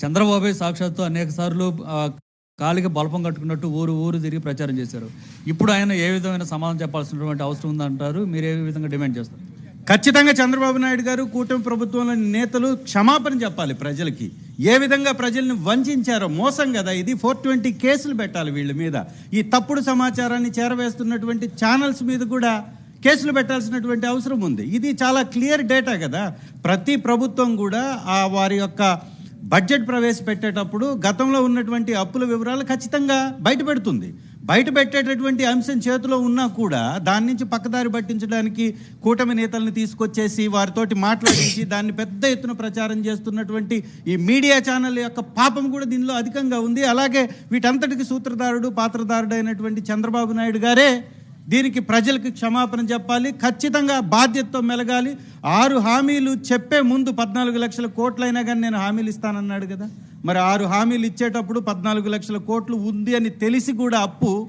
చంద్రబాబు సాక్షాత్తు అనేక సార్లు కాలికి బలపం కట్టుకున్నట్టు ఊరు ఊరు తిరిగి ప్రచారం చేశారు. ఇప్పుడు ఆయన ఏ విధమైన సమాధానం చెప్పాల్సినటువంటి అవసరం ఉందంటారు? మీరు ఏ విధంగా డిమాండ్ చేస్తారు? ఖచ్చితంగా చంద్రబాబు నాయుడు గారు కూటమి ప్రభుత్వంలోని నేతలు క్షమాపణ చెప్పాలి ప్రజలకి. ఏ విధంగా ప్రజల్ని వంచారో మోసం కదా ఇది ఫోర్ ట్వంటీ కేసులు పెట్టాలి వీళ్ళ మీద. ఈ తప్పుడు సమాచారాన్ని చేరవేస్తున్నటువంటి ఛానల్స్ మీద కూడా కేసులు పెట్టాల్సినటువంటి అవసరం ఉంది. ఇది చాలా క్లియర్ డేటా కదా. ప్రతి ప్రభుత్వం కూడా ఆ వారి యొక్క బడ్జెట్ ప్రవేశపెట్టేటప్పుడు గతంలో ఉన్నటువంటి అప్పుల వివరాలు ఖచ్చితంగా బయట పెడుతుంది బయట పెట్టేటటువంటి అంశం చేతిలో ఉన్నా కూడా దాని నుంచి పక్కదారి పట్టించడానికి కూటమి నేతల్ని తీసుకొచ్చేసి వారితోటి మాట్లాడించి దాన్ని పెద్ద ఎత్తున ప్రచారం చేస్తున్నటువంటి ఈ మీడియా ఛానల్ యొక్క పాపం కూడా దీనిలో అధికంగా ఉంది. అలాగే వీటంతటికి సూత్రధారుడు పాత్రధారుడు అయినటువంటి చంద్రబాబు నాయుడు గారే దీనికి ప్రజలకు క్షమాపణ చెప్పాలి ఖచ్చితంగా బాధ్యతతో మెలగాలి. ఆరు హామీలు చెప్పే ముందు పద్నాలుగు లక్షల కోట్లైనా కానీ నేను హామీలు ఇస్తానన్నాడు కదా. మరి ఆరు హామీలు ఇచ్చేటప్పుడు పద్నాలుగు లక్షల కోట్లు ఉంది అని తెలిసి కూడా అప్పు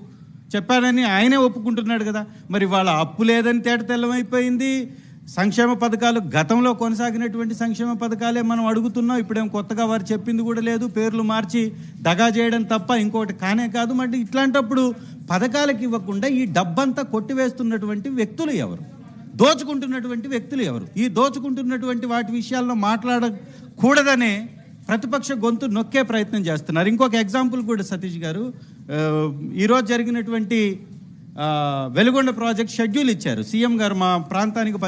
చెప్పానని ఆయనే ఒప్పుకుంటున్నాడు కదా. మరి వాళ్ళ అప్పు లేదని తేట తెల్లమైపోయింది. సంక్షేమ పథకాలు గతంలో కొనసాగినటువంటి సంక్షేమ పథకాలే మనం అడుగుతున్నాం. ఇప్పుడేం కొత్తగా వారు చెప్పింది కూడా లేదు. పేర్లు మార్చి దగా చేయడం తప్ప ఇంకోటి కానే కాదు. మరి ఇట్లాంటప్పుడు పథకాలకు ఇవ్వకుండా ఈ డబ్బంతా కొట్టివేస్తున్నటువంటి వ్యక్తులు ఎవరు? దోచుకుంటున్నటువంటి వ్యక్తులు ఎవరు? ఈ దోచుకుంటున్నటువంటి వాటి విషయాల్లో మాట్లాడకూడదనే ప్రతిపక్ష గొంతు నొక్కే ప్రయత్నం చేస్తున్నారు. ఇంకొక ఎగ్జాంపుల్ కూడా సతీష్ గారు ఈరోజు జరిగినటువంటి వెలుగొండ ప్రాజెక్ట్ షెడ్యూల్ ఇచ్చారు. సీఎం గారు మా ప్రాంతానికి